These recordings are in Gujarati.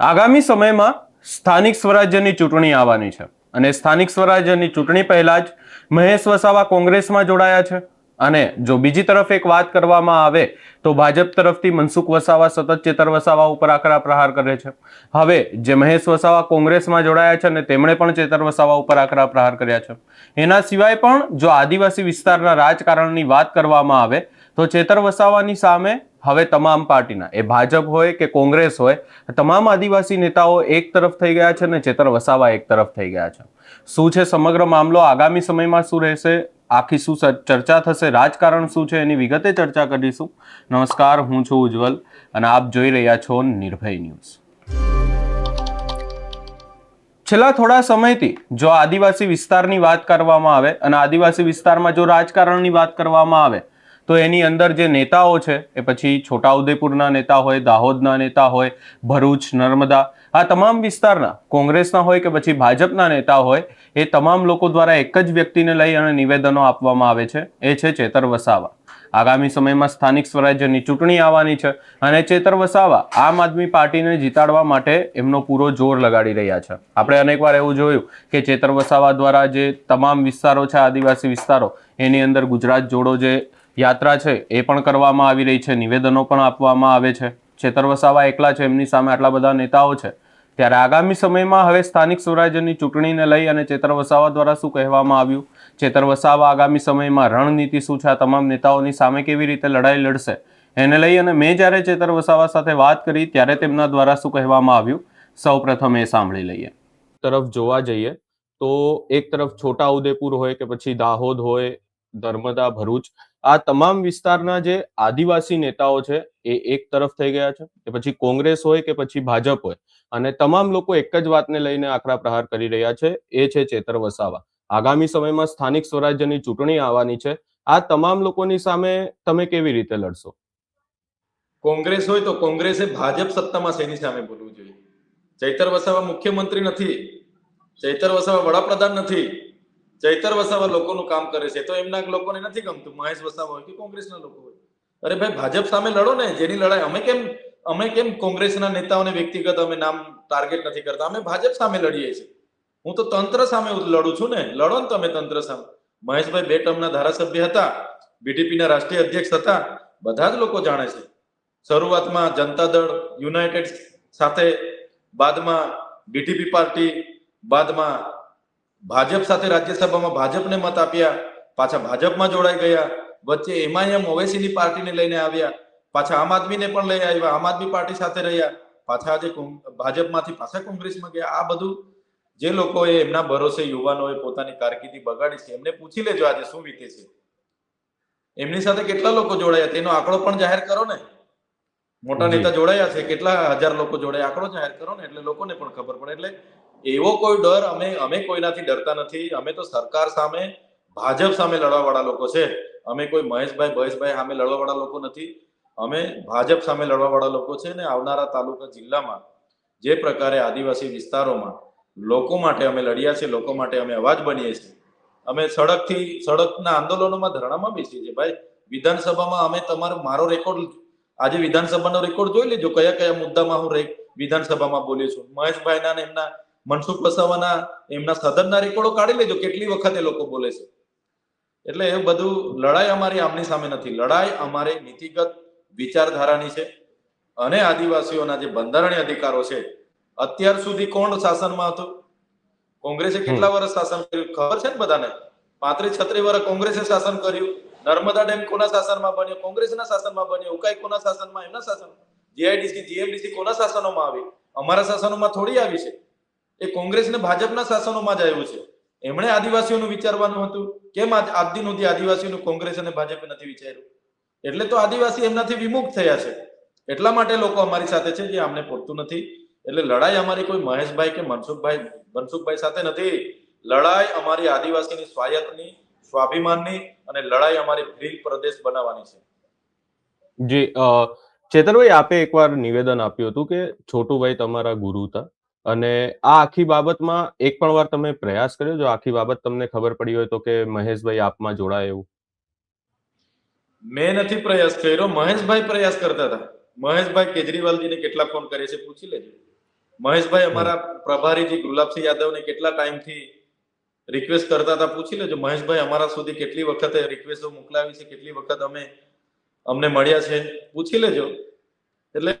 આગામી સમયમાં સ્થાનિક સ્વરાજ્યની ચૂંટણી આવવાની છે. અને સ્થાનિક સ્વરાજ્યની ચૂંટણી પહેલા જ મહેશ વસાવા કોંગ્રેસમાં જોડાયા છે. અને જો બીજી તરફ એક વાત કરવામાં આવે તો ભાજપ તરફથી મનસુખ વસાવા, સતત ચેતર વસાવા ઉપર આકરા પ્રહાર કરે છે. હવે જે મહેશ વસાવા કોંગ્રેસમાં જોડાયા છે અને તેમણે પણ ચેતર વસાવા ઉપર આકરા પ્રહાર કર્યા છે. એના સિવાય પણ જો આદિવાસી વિસ્તારના રાજકારણની વાત કરવામાં આવે તો ચેતર વસાવાની સામે હવે તમામ પાર્ટીના, એ ભાજપ હોય કે કોંગ્રેસ હોય, તમામ આદિવાસી નેતાઓ એક તરફ થઈ ગયા છે અને ચેતર વસાવા એક તરફ થઈ ગયા છે. શું છે સમગ્ર મામલો? આગામી સમયમાં શું રહેશે? આખી શું ચર્ચા થશે? રાજકારણ શું છે? એની વિગતે ચર્ચા કરીશું. નમસ્કાર, હું છું ઉજ્જવલ અને આપ જોઈ રહ્યા છો નિર્ભય ન્યૂઝ. છેલ્લા થોડા સમયથી જો આદિવાસી વિસ્તારની વાત કરવામાં આવે અને આદિવાસી વિસ્તારમાં જો રાજકારણની વાત કરવામાં આવે તો એની અંદર જે નેતાઓ છે, એ પછી છોટાઉદેપુરના નેતા હોય, દાહોદના નેતા હોય, ભરૂચ, નર્મદા, આ તમામ વિસ્તારના કોંગ્રેસના હોય કે પછી ભાજપના નેતા હોય, એ તમામ લોકો દ્વારા એક જ વ્યક્તિને લઈ અને નિવેદનો આપવામાં આવે છે. એ છે ચેતર વસાવા. આગામી સમયમાં સ્થાનિક સ્વરાજ્યની ચૂંટણી આવવાની છે અને ચેતર વસાવા આમ આદમી પાર્ટીને જીતાડવા માટે એમનો પૂરો જોર લગાડી રહ્યા છે. આપણે અનેકવાર એવું જોયું કે ચેતર વસાવા દ્વારા જે તમામ વિસ્તારો છે, આદિવાસી વિસ્તારો, એની અંદર ગુજરાત જોડો જે યાત્રા છે એ પણ કરવામાં આવી રહી છે, નિવેદનો પણ આપવામાં આવે છે. ચેતર વસાવા એકલા છે, એમની સામે આટલા બધા નેતાઓ છે. ત્યારે આગામી સમયમાં હવે સ્થાનિક સ્વરાજ્યની ચૂંટણીને લઈ અને ચેતર વસાવા દ્વારા શું કહેવામાં આવ્યું? ચેતર વસાવા આગામી સમયમાં રણનીતિ શું છે? આ તમામ નેતાઓની સામે કેવી રીતે લડાઈ લડશે? એને લઈ અને મેં જ્યારે ચેતર વસાવા સાથે વાત કરી ત્યારે તેમના દ્વારા શું કહેવામાં આવ્યું? સૌ પ્રથમ એ સાંભળી લઈએ. તરફ જોવા જઈએ તો એક તરફ છોટા ઉદેપુર હોય કે પછી દાહોદ હોય, નર્મદા, ભરૂચ આ તમામ વિસ્તારના જે આદિવાસી નેતાઓ છે, એ એક તરફ થઈ ગયા છે, કે પછી કોંગ્રેસ હોય કે પછી ભાજપ હોય. અને તમામ લોકો એક જ વાતને લઈને આકરા પ્રહાર કરી રહ્યા છે, એ છે ચેતર વસાવા. આગામી સમયમાં સ્થાનિક સ્વરાજ્યની ચૂંટણી આવવાની છે. આ તમામ લોકોની સામે તમે કેવી રીતે લડશો? કોંગ્રેસ હોય તો કોંગ્રેસે ભાજપ સત્તામાં સેની સામે બોલવું જોઈએ. ચૈતર વસાવા મુખ્યમંત્રી નથી. ચૈતર વસાવા વડાપ્રધાન નથી. ચૈતર વસાવા લોકોનું કામ કરે છે, તો એમના લોકોને નથી ગમતું, મહેશ વસાવા હોય કે કોંગ્રેસના લોકો હોય. અરે ભાઈ, ભાજપ સામે લડો ને, જેની લડાઈ અમે કેમ અમે કેમ કોંગ્રેસના નેતાઓને વ્યક્તિગત અમે નામ ટાર્ગેટ નથી કરતા, અમે ભાજપ સામે લડીએ છીએ. હું તો તંત્ર સામે લડું છું ને, લડો ને તમે તંત્ર સામે. મહેશભાઈ બે ટર્મના ધારાસભ્ય હતા બીટીપીના રાષ્ટ્રીય અધ્યક્ષ હતા, બધા જ લોકો જાણે છે. શરૂઆતમાં જનતા દળ, યુનાઇટેડ સાથે, બાદમાં બીટીપી પાર્ટી, બાદમાં ભાજપ સાથે રાજ્યસભામાં ભાજપને મત આપ્યા પાછા ભાજપમાં જોડાઈ ગયા વચ્ચે એમઆઈએમ ઓવેસીની પાર્ટીને લઈને આવ્યા પાછા આમ આદમીને પણ લઈ આવ્યા આમ આદમી પાર્ટી સાથે રહ્યા પાછા આજે ભાજપમાંથી પાછા કોંગ્રેસમાં ગયા. આ બધું જે લોકોએ એમના ભરોસે યુવાનોએ પોતાની કારકિર્દી બગાડી છે એમને પૂછી લેજો આજે શું વીતે છે. એમની સાથે કેટલા લોકો જોડાયા? તેનો આંકડો પણ જાહેર કરો ને. મોટા નેતા જોડાયા છે કેટલા હજાર લોકો જોડાયા? આંકડો જાહેર કરો ને એટલે લોકોને પણ ખબર પડે. એટલે એવો કોઈ ડર અમે અમે કોઈનાથી ડરતા નથી. અમે તો સરકાર સામે, ભાજપ સામે લડવાવાળા લોકો છે. અમે કોઈ મહેશભાઈ ભયેશભાઈ સામે લડવાવાળા લોકો નથી. અમે ભાજપ સામે લડવાવાળા લોકો છે ને આવનારા તાલુકા જિલ્લામાં, જે પ્રકારે આદિવાસી વિસ્તારોમાં, લોકો માટે અમે લડ્યા છે લોકો માટે અમે અવાજ બનીએ છીએ. અમે સડકથી, સડકના આંદોલનોમાં ધરણામાં બેસીએ છીએ. ભાઈ, વિધાનસભામાં અમે તમારો, મારો રેકોર્ડ આજે વિધાનસભાનો રેકોર્ડ જોઈ લેજો કયા કયા મુદ્દામાં હું વિધાનસભામાં બોલ્યો છું. મહેશભાઈના એમના મનસુખ વસાવાના એમના સદનના રેકોર્ડો કાઢી લેજો કેટલી વખત એ લોકો બોલે છે. એટલે એ બધું લડાઈ અમારી આમની સામે નથી. લડાઈ અમારે નીતિગત વિચારધારાની છે અને આદિવાસીઓના જે બંધારણીય અધિકારો છે અત્યાર સુધી કોણ શાસનમાં હતું? કોંગ્રેસે કેટલા વર્ષ શાસન કર્યું? ખબર છે ને બધાને? પાંત્રીસ છત્રીસ વર્ષ કોંગ્રેસે શાસન કર્યું. નર્મદા ડેમ કોના શાસનમાં બન્યો? કોંગ્રેસના શાસનમાં બન્યો? ઉકાઈ કોના શાસનમાં? એમના શાસન જીઆઈડીસી જીએમડીસી કોના શાસનોમાં આવી? અમારા શાસનોમાં થોડી આવી છે. એ કોંગ્રેસ ને ભાજપના શાસનોમાં જ આવ્યું છે. એમણે આદિવાસીઓનું વિચારવાનું હતું. કેમ આદિ આજ દિન આદિવાસીઓનું કોંગ્રેસ અને ભાજપે નથી વિચાર્યું? એટલે તો આદિવાસી એમનાથી વિમુખ થયા છે. એટલા માટે લોકો અમારી સાથે છે જે અમને પૂરતું નથી. એટલે લડાઈ અમારી કોઈ મહેશભાઈ કે મનસુખભાઈ મનસુખભાઈ સાથે નથી. લડાઈ અમારી આદિવાસીની સ્વાયત્તની, સ્વાભિમાનની અને લડાઈ અમારી ભીલ પ્રદેશ બનાવવાની છે. જી ચેતનભાઈ, આપે એકવાર નિવેદન આપ્યું હતું કે છોટુભાઈ તમારા ગુરુ હતા? અને આ આખી બાબતમાં એક પણ વાર તમે પ્રયાસ કર્યો? જો આખી બાબત તમને ખબર પડી હોય તો કે મહેશભાઈ આપમાં જોડાય એવું? મેં નથી પ્રયાસ કર્યો. મહેશભાઈ પ્રયાસ કરતા હતા. મહેશભાઈ કેજરીવાલજીને કેટલા ફોન કરે છે પૂછી લેજો. મહેશભાઈ અમારા પ્રભારીજી ગુલાબસિંહ યાદવને કેટલા ટાઈમથી રિક્વેસ્ટ કરતા હતા પૂછી લેજો. મહેશભાઈ અમારા સુધી કેટલી વખતે રિક્વેસ્ટો મોકલાવી છે? કેટલી વખત અમે અમને મળ્યા છે? પૂછી લેજો. એટલે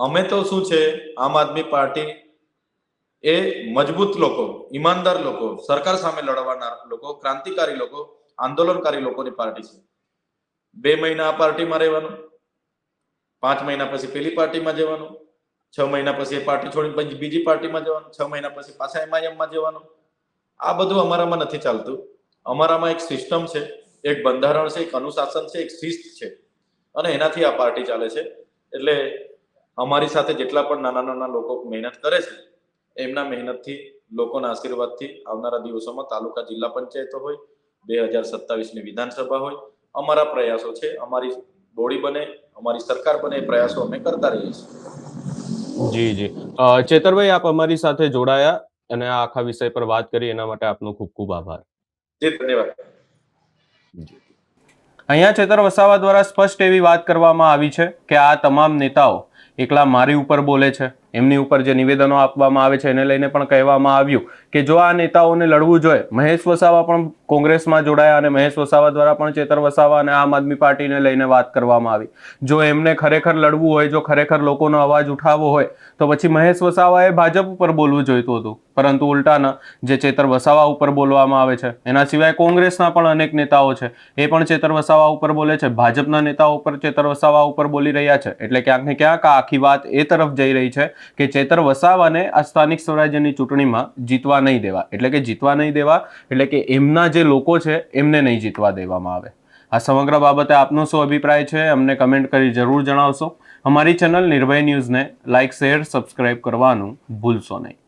અમે તો શું છે, આમ આદમી પાર્ટી એ મજબૂત લોકો, ઈમાનદાર લોકો, સરકાર સામે લડવાના લોકો, ક્રાંતિકારી લોકો, આંદોલનકારી લોકોની પાર્ટી છે. બે મહિના આ પાર્ટીમાં રહેવાનું, પાંચ મહિના પછી પેલી પાર્ટીમાં જવાનું, છ મહિના પછી એ પાર્ટી છોડીને પછી બીજી પાર્ટીમાં જવાનું, છ મહિના પછી પાછા MIM માં જવાનું. આ બધું અમારામાં નથી ચાલતું. અમારામાં એક સિસ્ટમ છે, એક બંધારણ છે, એક અનુશાસન છે, એક શિસ્ત છે. અને એનાથી આ પાર્ટી ચાલે છે. એટલે અમારી સાથે જેટલા પણ નાના નાના લોકો મહેનત કરે છે એમના મહેનતથી લોકોના આશીર્વાદથી આવનારા દિવસોમાં તાલુકા જિલ્લા પંચાયતો હોય બે હજાર સત્તાવીસની વિધાનસભા હોય અમારા પ્રયાસો છે અમારી બોડી બને અમારી સરકાર બને એ પ્રયાસો અમે કરતા રહીએ છીએ. જી જી. ચેતરભાઈ આપ અમારી સાથે જોડાયા અને આ આખા વિષય પર વાત કરી એના માટે આપનો ખૂબ ખૂબ આભાર. જી ધન્યવાદ. અહીંયા ચેતર વસાવા દ્વારા સ્પષ્ટ એવી વાત કરવામાં આવી છે કે આ તમામ નેતાઓ એકલા મારી ઉપર બોલે છે. એમની ઉપર જે નિવેદનો આપવામાં આવે છે એને લઈને પણ કહેવામાં આવ્યું. કે જો આ નેતાઓને લડવું જોઈએ, મહેશ વસાવા પણ કોંગ્રેસમાં જોડાયા અને મહેશ વસાવા દ્વારા પણ ચેતર વસાવા અને આમ આદમી પાર્ટીને લઈને વાત કરવામાં આવી. જો એમને ખરેખર લડવું હોય, જો ખરેખર લોકોનો અવાજ ઉઠાવવો હોય, તો પછી મહેશ વસાવાએ ભાજપ ઉપર બોલવું જોઈતું હતું. પરંતુ ઉલટાના જે ચેતર વસાવા ઉપર બોલવામાં આવે છે, એના સિવાય કોંગ્રેસના પણ અનેક નેતાઓ છે, એ પણ ચેતર વસાવા ઉપર બોલે છે. ભાજપના નેતાઓ ઉપર ચેતર વસાવા ઉપર બોલી રહ્યા છે. એટલે ક્યાંક ને ક્યાંક આખી વાત એ તરફ જઈ રહી છે કે ચેતર વસાવાને આ સ્થાનિક સ્વરાજ્યની ચૂંટણીમાં જીતવા નહીં દેવા. એટલે કે જીતવા નહીં દેવા, એટલે કે એમના જે લોકો છે, એમને નહીં જીતવા દેવામાં આવે. આ સમગ્ર બાબતે આપનો શું અભિપ્રાય છે, અમને કમેન્ટ કરી જરૂર જણાવશો. અમારી ચેનલ નિર્ભય ન્યૂઝને લાઇક શેર, સબસ્ક્રાઇબ કરવાનું ભૂલશો નહીં.